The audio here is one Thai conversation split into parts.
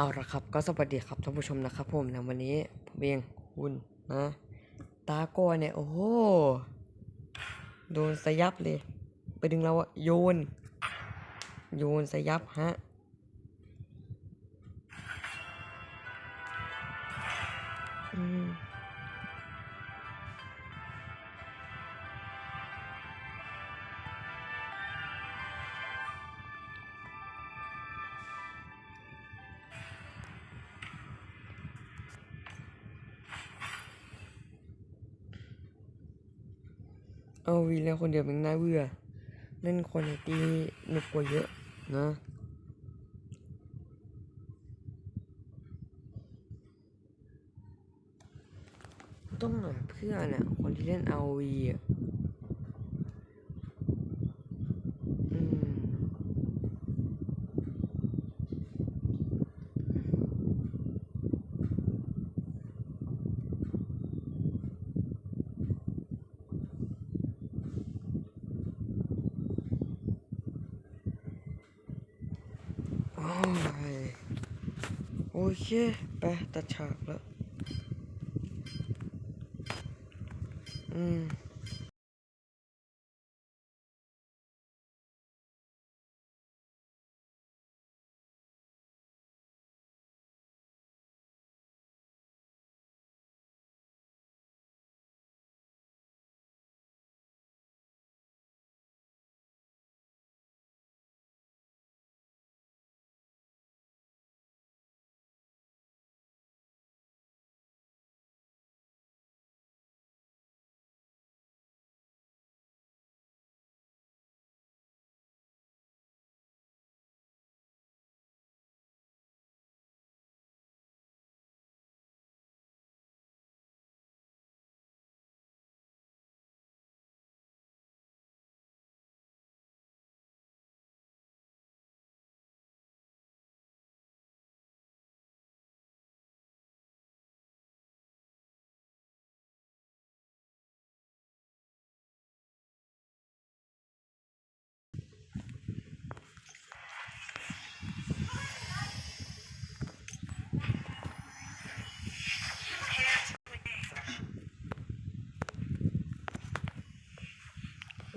เอาละครับก็สวัสดีครับท่านผู้ชมนะครับผมนะวันนี้ผมเองคุณนะตาโก้เนี่ยโอ้โหโดนสยับเลย ไปดึงเราอะโยน โยนสยับฮะ เอาวีแล้วคนเดียวมันน่าเบื่อเล่นคนในตีหนุกกว่าเยอะนะต้องหาเพื่อนอะคนที่เล่นเอาวีอะอืม โอ้ยโอ เค ไปตัดฉากแล้ว อืม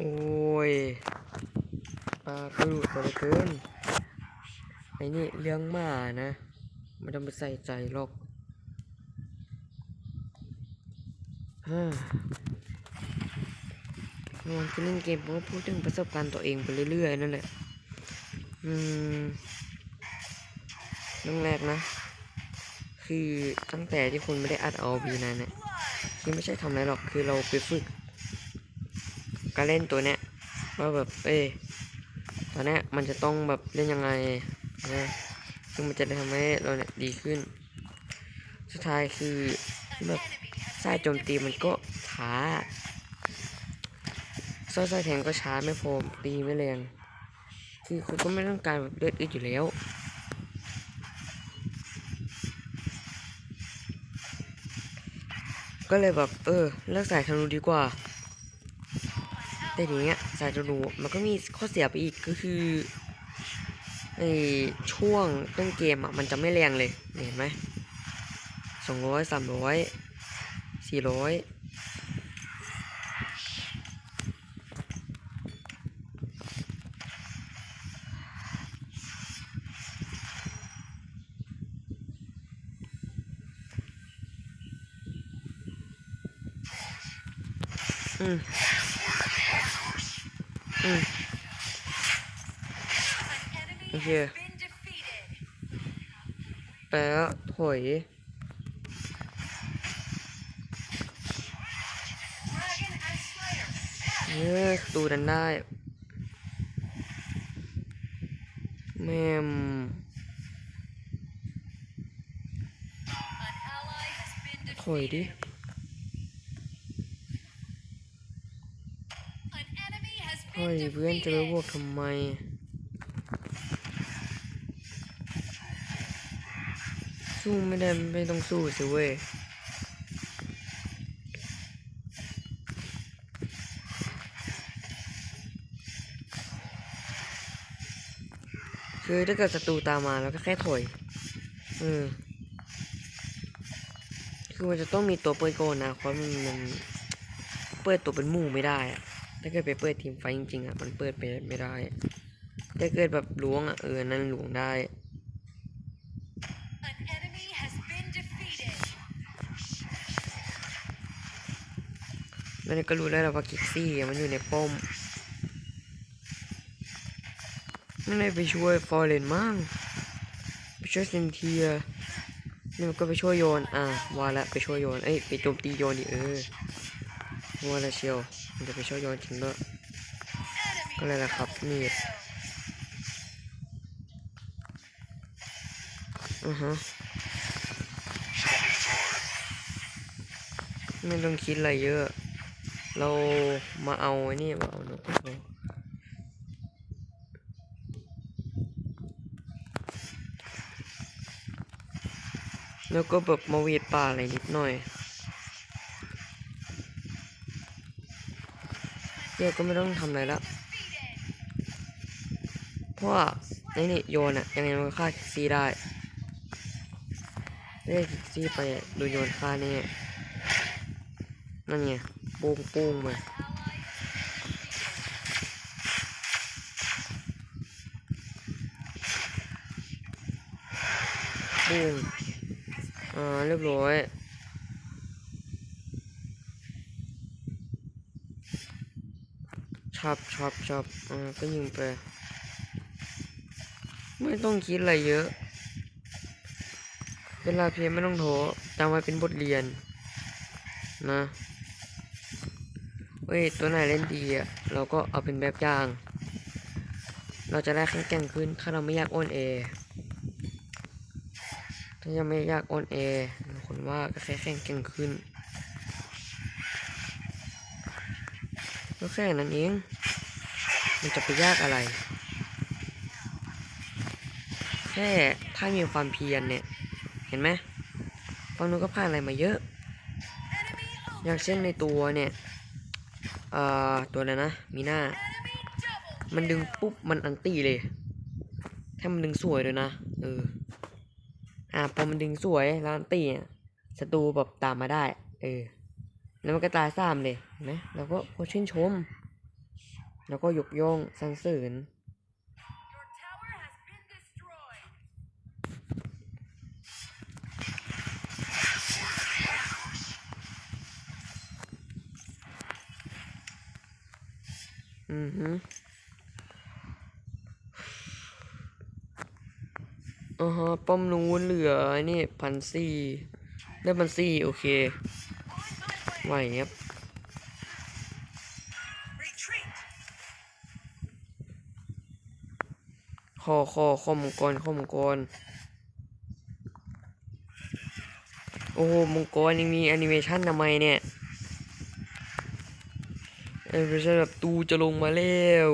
โอ้ยปลากระดูกตัวเลือเกินไอ้นี่เลี้ยงหมานะไม่ต้องไปใส่ใจหรอกฮ่ามันคือเล่นเกมเพราะว่าพูดถึงประสบการณ์ตัวเองไปเรื่อยๆนั่นแหละ อืมเรื่องแรกนะ คือตั้งแต่ที่คุณไม่ได้อัดเอาพีนานเนี่ยคือไม่ใช่ทำอะไรหรอกคือเราไปฝึก การเล่นตัวเนี้ยว่าแบบเอ้ตอนเนี้ยมันจะต้องแบบเล่นยังไงนะซึ่งมันจะทำให้เราเนี่ยดีขึ้น สุดท้ายคือแบบสายโจมตีมันก็ช้าซอยสายแทงก็ช้าไม่พอตีไม่แรงคือคุณก็ไม่ต้องการแบบเลือดอึดอยู่แล้วก็เลยแบบเออเลือกสายธนูดีกว่า แต่ทีเนี้ยสายธนูมันก็มีข้อเสียไปอีกก็คือไอช่วงต้นเกมอะมันจะไม่แรงเลยเห็นไหมสองร้อยสามร้อยสี่ร้อยอืม อืมโอเคแปลว่าถอยเฮ้ยดูดันได้แม่มถอยดิ เฮ้ยเพื่อนจะไปบวกทำไมสู้ไม่ได้ไม่ต้องสู้สิเว้ยคือถ้าเกิดศัตรูตามมาแล้วก็แค่ถอยมเอคือมันจะต้องมีตัวเปิดโกนนะเพราะมันมันเปิดตัวเป็นหมู่ไม่ได้อะ ถ้าเกิดไปเปิดทีมไฟท์จริงๆอะมันเปิดไปไม่ได้อะถ้าเกิดแบบล้วงอะเออนั่นล้วงได้ An enemy has been defeated. แล้วนี่ก็รู้แล้วแหละว่ากิกซี่อะมันอยู่ในป้อมไม่ได้ไปช่วยฟอร์เรนมั่งไปช่วยเซนเทียนี่มันก็ไปช่วยโยน อะว่าละไปช่วยโยน เอ้ย ไปโจมตีโยนดิเออว่าละเชียว มันจะไปช่วยโยนจริงด้วยก็เลยละครับนี่ kill. อือฮะไม่ต้องคิดอะไรเยอะ เรามาเอาไอ้นี่มาเอานกกระโแล้วก็แบบมาเวียดป่าอะไรนิดหน่อย เดี๋ยวก็ไม่ต้องทำอะไรและเพราะว่าไอ้นี่โยนอะยังไงมันก็ฆ่าคิกซี่ได้ได้คิกซี่ไปดนโยนฆ่าแน่นั่นไงโป้งป้งมาโป้งอ่าเรียบร้อย ชับชับชับอ่าก็ยิงไป ไม่ต้องคิดอะไรเยอะ เวลาเพียงไม่ต้องโถจำไว้เป็นบทเรียน นะเว้ยตัวไหนเล่นดีอะเราก็เอาเป็นแบบอย่าง เราจะได้แข็งแกร่งขึ้นถ้าเราไม่อยากอ่อนแอถ้ายังไม่อยากอ่อนแอคนว่าก็แค่แข็งแกร่งขึ้นก็แค่นั้นเอง มันจะไปยากอะไร แค่ถ้ามีความเพียรเนี่ย เห็นไหมฟังนู้นก็ผ่านอะไรมาเยอะ อย่างเช่นในตัวเนี่ย เอ่อ ตัวอะไรนะ มีหน้า มันดึงปุ๊บ มันอันตี้เลยถ้ามันดึงสวยเลยนะ เออ อ่าพอมันดึงสวยแล้วอันตี้ศัตรูแบบตามมาได้ เออ แล้วมันก็ตายซ้ำเลยเห็นไหมแล้วก็พอชื่นชม แล้วก็ยกย่องสรรเสริญ Your tower has been destroyed. อือฮึอ่าฮะป้อมนู้นเหลือไอ้นี่พันสี่ได้พันสี่โอเค On my way. ไหวครับ คอคอคอมังกรคอมังกรโอ้โหมังกรยังมีแอนิเมชันทำไมเนี่ยแอนิเมชันแบบตูจะลงมาแล้ว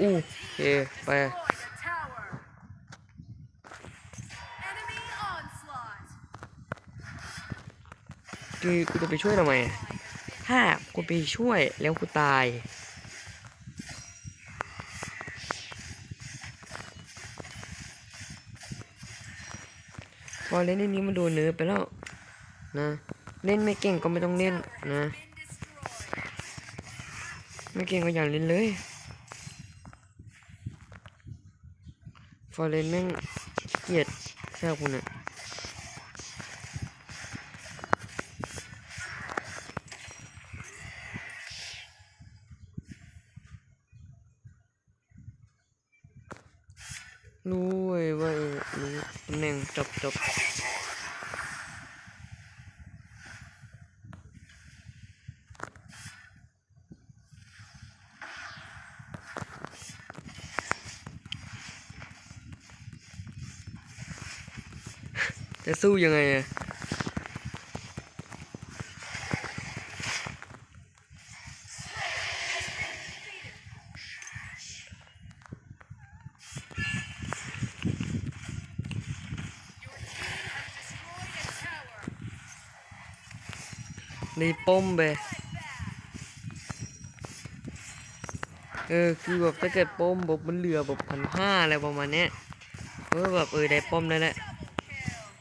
อู้โอเคไป Destroyed a tower. Enemy onslaught. คือกูจะไปช่วยทำไมอะ ถ้ากูไปช่วยแล้วกูตาย พอเล่นในนี้มันโดนเนื้อไปแล้วนะ เล่นไม่เก่งก็ไม่ต้องเล่นนะ ไม่เก่งก็อย่าเล่นเลย ฟอร์เรนแม่งเกียดแค่คุณอะรู้เว้ยว่าเออรู้ตำแหน่งจบจบ จะสู้ยังไงอะในป้อมไปเอเออคือแบบถ้าเกิดป้อมแบบมันเหลือแบบพันห้าอะไรประมาณเนี้ยเออแบบเออได้ป้อมแล้แหละ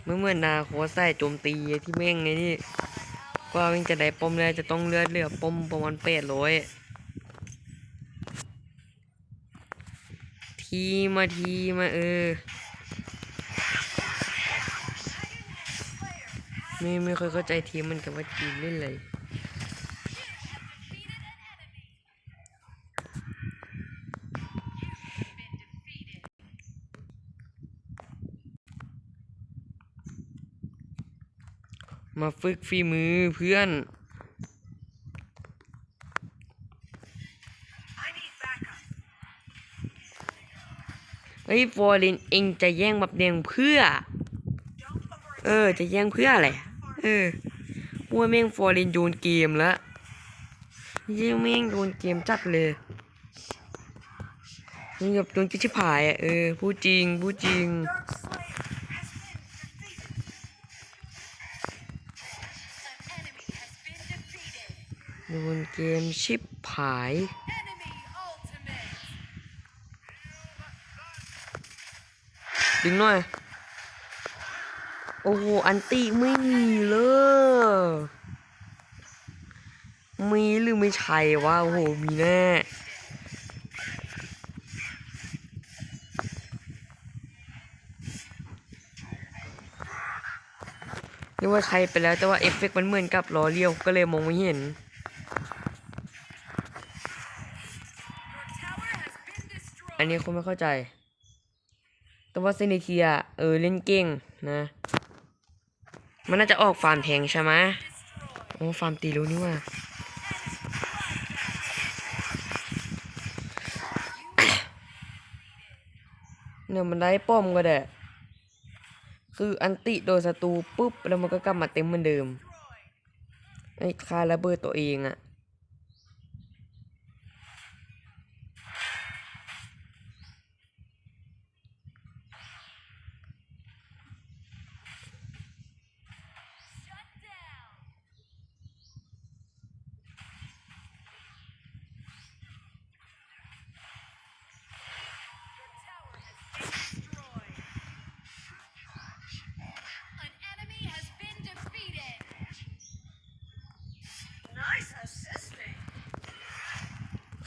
เมื่อเมื่อนาโคใส่โจมตีที่แม่งไงนี่กว่ามังจะได้ปมแล้วจะต้องเลือดเหลือปมประมาณแปดร้อยทีมาทีมาเออไม่ไม่ค่อยเข้าใจทีมมันกับว่าทีมเล่นอะไร มาฝึกฝีมือเพื่อน เฮ้ยฟอร์เรนเองจะแย่งบับแดงเพื่อ เออ จะแย่งเพื่ออะไร เออว่าแม่งฟอร์เรนโยนเกมแล้วยังแม่งโยนเกมจัดเลยนี่แบบโดนจิชิบหายอะเออ พูดจริง พูดจริง มชิบหาย ดึงหน่อย โอ้โห อันติไม่มีเลยมีหรือไม่ใช่วะ โอ้โห มีแน่นึกว่าใช้ไปแล้วแต่ว่าเอฟเฟกต์มันเหมือนกับล้อเลี้ยวก็เลยมองไม่เห็น อันนี้คงไม่เข้าใจ แต่ว่าเซนิเทียเออเล่นเก่งนะ มันน่าจะออกฟาร์มแทงใช่ไหมโอ้ฟาร์มตีรู้นี่ว่าเนี่ยมันได้ป้อมก็ได้ คืออันติโดนศัตรูปุ๊บ แล้วมันก็กลับมาเต็มเหมือนเดิมไอ้คาระเบิดตัวเองอะ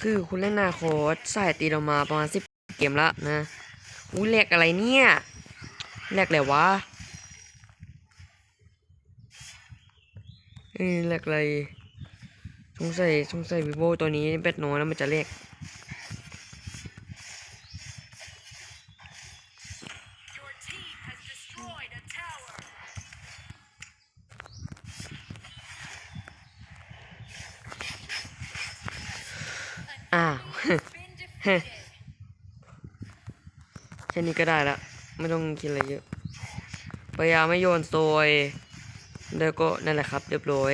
คือคุณเล่นนาโคดใส่ตีเรามาประมาณสิบเกมละนะ อุ้ยแหลกอะไรเนี่ยแหลกอะไรวะเออแหลกอะไรสงสัยสงสัยวิโวตัวนี้เป็ดน้อยแล้วมันจะแหลก Your team has destroyed a tower. อ้าว Been defeated. แค่นี้ ก็ได้ละไม่ต้องคิดอะไรเยอะพยายามไม่โยนโซยแล้วก็นั่นแหละครับ เรียบร้อย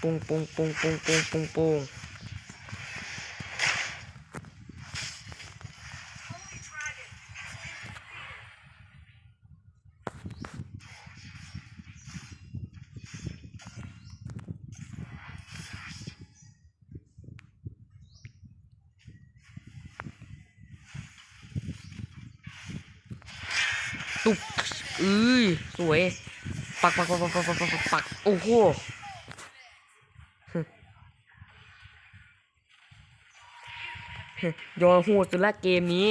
ปุ้งปุ้งปุ้งปุ้งปุ้งปุ้งปุ้ง ปักปักปักปักปักปักโอ้โหโอนหูสุดละเกมนี้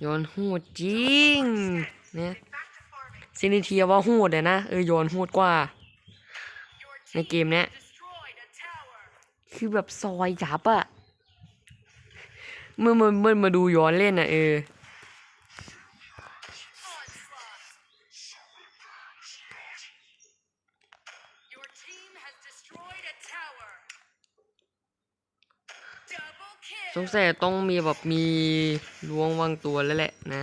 โอนหูจริงเนี่ย ซินิเทียว่าโหดเลยนะเออยอนโหดกว่า ในเกมเนี้ยคือแบบซอยยับอะเมื่อมันเมื่อมาดูย้อนเล่นอะเออสงสัยต้องมีแบบมีล้วงวางตัวแล้วแหละนะ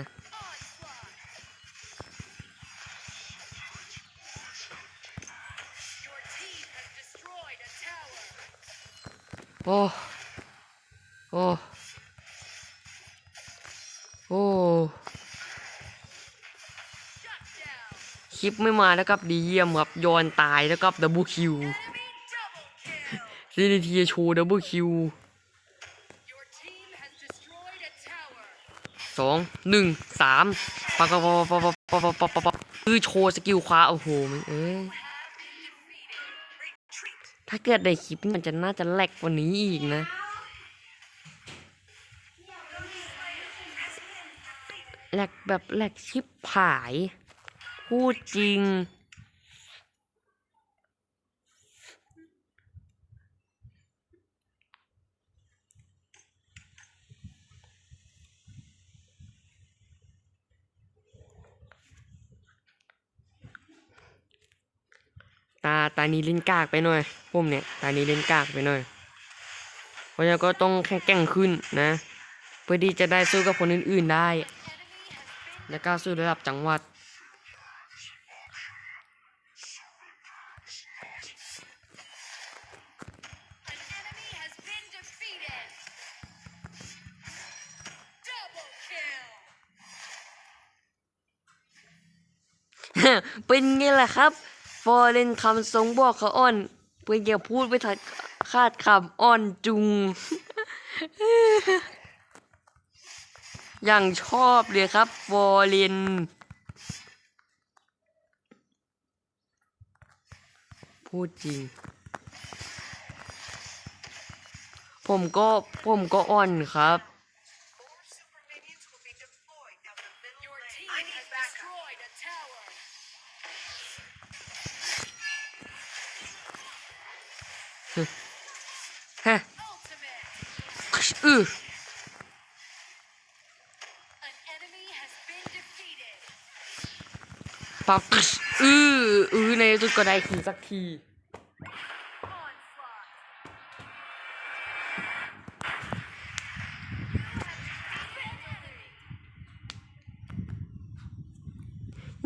โอ้ โอ้ โอ้ คลิปไม่มาแล้วครับดีเยี่ยมครับยอนตายแล้วครับดับเบิลคิวซีดีทีโชว์ดับเบิลคิวสองหนึ่งสามปักปะปะปะปะปะปะปักปักปะกคือโชว์สกิลคว้าโอ้โหมันเอ้ย ถ้าเกิดในคลิปมันจะน่าจะแหลกกว่านี้อีกนะ แหลกแบบแหลกชิบหาย พูดจริง ตาตานี้เล่นกากไปหน่อยผมเนี่ยตานี้เล่นกากไปหน่อยเพราะฉะนั้นก็ต้องแข็งแกร่งขึ้นนะ เพื่อที่จะได้สู้กับคนอื่นๆได้ และก้าวสู่ระดับจังหวัดเป็นไงล่ะครับ ฟอร์เรนคำทรงบอกเขาอ่อนเพื่อนอย่าพูดไปทัดคาดคำอ่อนจุง อย่างชอบเลยครับฟอร์เรนพูดจริง ผมก็ผมก็อ่อนครับ Heh. Kış ü. Bak kış ü. Ü ne yazık kadar ikinci zaki.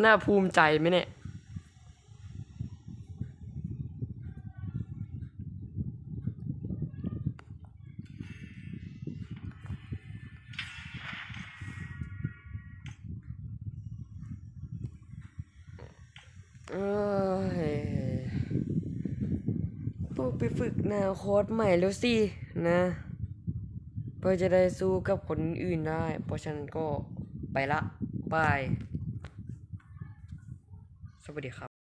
น่าภูมิใจไหมเนี่ย ไปฝึกแนวโค้ดใหม่แล้วสินะเพื่อจะได้สู้กับคนอื่นได้ เพราะฉะนั้นก็ไปละบาย สวัสดีครับ